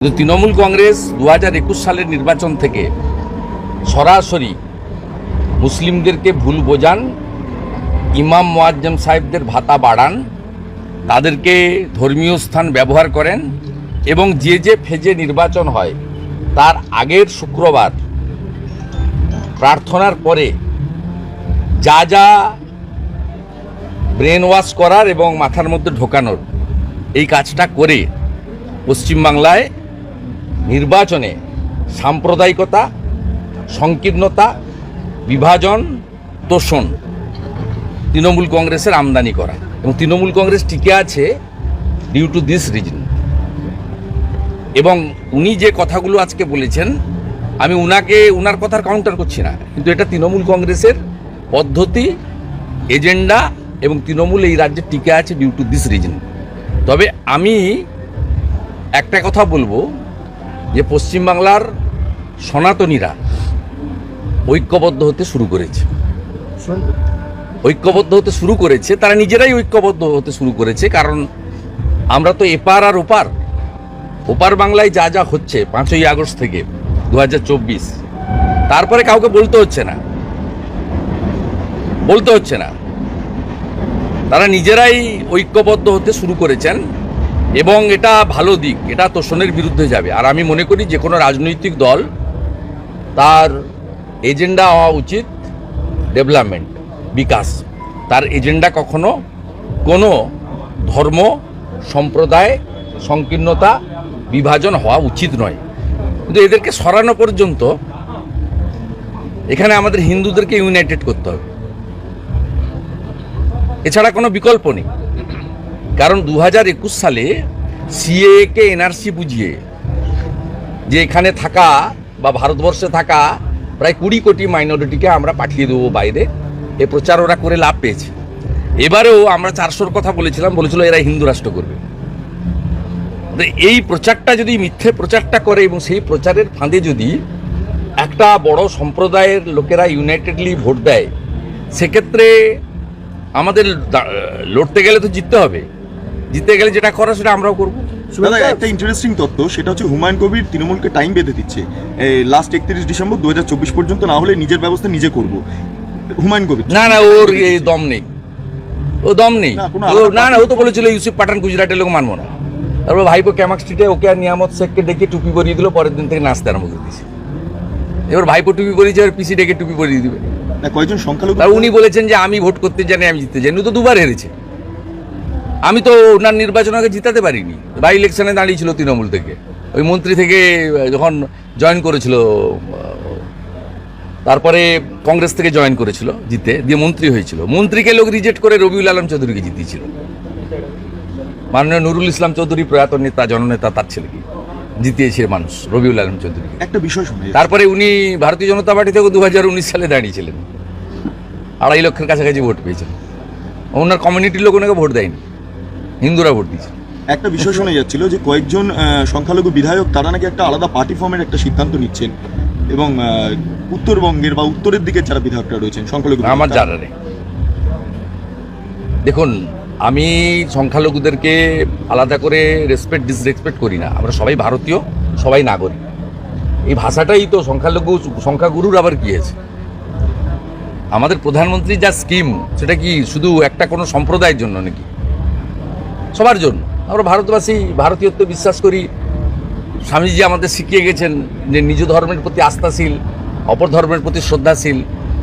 কিন্তু তৃণমূল কংগ্রেস দু হাজার একুশ সালের নির্বাচন থেকে সরাসরি মুসলিমদেরকে ভুল বোঝান, ইমাম মোয়াজ্জম সাহেবদের ভাতা বাড়ান, তাদেরকে ধর্মীয় স্থান ব্যবহার করেন এবং যে যে ফেজে নির্বাচন হয়, তার আগের শুক্রবার প্রার্থনার পরে যা যা ব্রেন ওয়াশ করার এবং মাথার মধ্যে ঢোকানোর এই কাজটা করে পশ্চিমবাংলায় নির্বাচনে সাম্প্রদায়িকতা, সংকীর্ণতা, বিভাজন, তোষণ তৃণমূল কংগ্রেসের আমদানি করা এবং তৃণমূল কংগ্রেস টিকে আছে ডিউ টু দিস রিজন এবং উনি যে কথাগুলো আজকে বলেছেন, আমি উনাকে, উনার কথার কাউন্টার করছি না, কিন্তু এটা তৃণমূল কংগ্রেসের পদ্ধতি এজেন্ডা এবং তৃণমূল এই রাজ্যে টিকে আছে ডিউ টু দিস রিজন তবে আমি একটা কথা বলব যে পশ্চিমবাংলার সনাতনীরা ঐক্যবদ্ধ হতে শুরু করেছে। ঐক্যবদ্ধ হতে শুরু করেছে, তারা নিজেরাই ঐক্যবদ্ধ হতে শুরু করেছে, কারণ আমরা তো এপার আর ওপার। ওপার বাংলায় যা যা হচ্ছে, পাঁচই আগস্ট থেকে দু হাজার চব্বিশ। তারপরে কাউকে বলতে হচ্ছে না। বলতে হচ্ছে না। তারা নিজেরাই ঐক্যবদ্ধ হতে শুরু করেছেন। এবং এটা ভালো দিক, এটা তোষণের বিরুদ্ধে যাবে। আর আমি মনে করি যে কোনো রাজনৈতিক দল তার এজেন্ডা হওয়া উচিত ডেভেলপমেন্ট, বিকাশ। তার এজেন্ডা কখনো কোনো ধর্ম, সম্প্রদায়, সংকীর্ণতা, বিভাজন হওয়া উচিত নয়। কিন্তু এদেরকে সরানো পর্যন্ত এখানে আমাদের হিন্দুদেরকে ইউনাইটেড করতে হবে। এছাড়া কোনো বিকল্প নেই। কারণ দু একুশ সালে সিএকে এনআরসি বুঝিয়ে যে এখানে থাকা বা ভারতবর্ষে থাকা প্রায় কুড়ি কোটি মাইনরিটিকে আমরা পাঠিয়ে দেবো বাইরে, এ প্রচার ওরা করে লাভ পেয়েছে। এবারেও আমরা চারশোর কথা বলেছিলাম, বলেছিল এরা হিন্দু রাষ্ট্র করবে। এই প্রচারটা যদি, মিথ্যে প্রচারটা করে এবং সেই প্রচারের ফাঁদে যদি একটা বড় সম্প্রদায়ের লোকেরা ইউনাইটেডলি ভোট দেয়, সেক্ষেত্রে আমাদের লড়তে গেলে তো জিততে হবে। জিততে গেলে যেটা করা সেটা আমরাও করব। দাদা একটা ইন্টারেস্টিং তথ্য সেটা হচ্ছে হুমায়ুন কবির তৃণমূলকে টাইম বেঁধে দিচ্ছে। লাস্ট একত্রিশ ডিসেম্বর দু পর্যন্ত না হলে নিজের ব্যবস্থা নিজে করব। হুমায়ুন কবির। না না ওর দম নেই। ও দম নেই। না, না ও তো বলেছিল ইউসুফ পাঠান গুজরাটের লোক মানবো না। তারপর ভাইপো ক্যামাক স্ট্রিটে ওকে আর নিয়ামত শেখকে ডেকে টুপি পরিয়ে দিল পরের দিন থেকে নাচতে আরম্ভ করে দিয়েছে। এবার ভাইপো টুপি পরিয়েছে আর পিসি ডেকে টুপি পরিয়ে দিবে। না কয়েকজন সংখ্যালঘু আর উনি বলেছেন যে আমি ভোট করতে জানি আমি জিততে জানি। তো দুবার হেরেছে। আমি তো ওনার নির্বাচন আগে জিতাতে পারিনি। বাই ইলেকশনে দাঁড়িয়েছিল তৃণমূল থেকে। ওই মন্ত্রী থেকে যখন জয়েন করেছিল তারপরে কংগ্রেস থেকে জয়েন করেছিল জিতে দিয়ে মন্ত্রী হয়েছিল। মন্ত্রীকে লোক রিজেক্ট করে রবিউল আলম চৌধুরীকে জিতিয়েছিল। মাননীয় নুরুল ইসলাম চৌধুরী প্রয়াত নেতা জননেতা তার ছেলেকে জিতিয়েছে মানুষ রবিউল আলম চৌধুরী একটা বিষয় শুনে তারপরে উনি ভারতীয় জনতা পার্টি থেকে দু হাজার উনিশ সালে দাঁড়িয়েছিলেন। আড়াই লক্ষের কাছাকাছি ভোট পেয়েছেন। ওনার কমিউনিটির লোক ওনাকে ভোট দেয়নি। হিন্দুরা ভোট দিয়েছে। একটা বিষয় শোনা যাচ্ছিল যে কয়েকজন সংখ্যালঘু বিধায়ক তারা নাকি একটা আলাদা পার্টি ফর্মের একটা সিদ্ধান্ত নিচ্ছেন এবং উত্তরবঙ্গের বা উত্তরের দিকে যারা বিধায়করা রয়েছেন সংখ্যালঘু আমার জানা নেই। দেখুন আমি সংখ্যালঘুদেরকে আলাদা করে রেসপেক্ট ডিসরেসপেক্ট করি না। আমরা সবাই ভারতীয় সবাই নাগরিক। এই ভাষাটাই তো সংখ্যালঘু সংখ্যাগুরুর আবার কি আছে? আমাদের প্রধানমন্ত্রীর যা স্কিম সেটা কি শুধু একটা কোনো সম্প্রদায়ের জন্য নাকি? সবার জন্য। আমরা ভারতবাসী, ভারতীয়ত্ব বিশ্বাস করি। স্বামীজি আমাদের শিখিয়ে গেছেন যে নিজ ধর্মের প্রতি আস্থাশীল, অপর ধর্মের প্রতি শ্রদ্ধাশীল।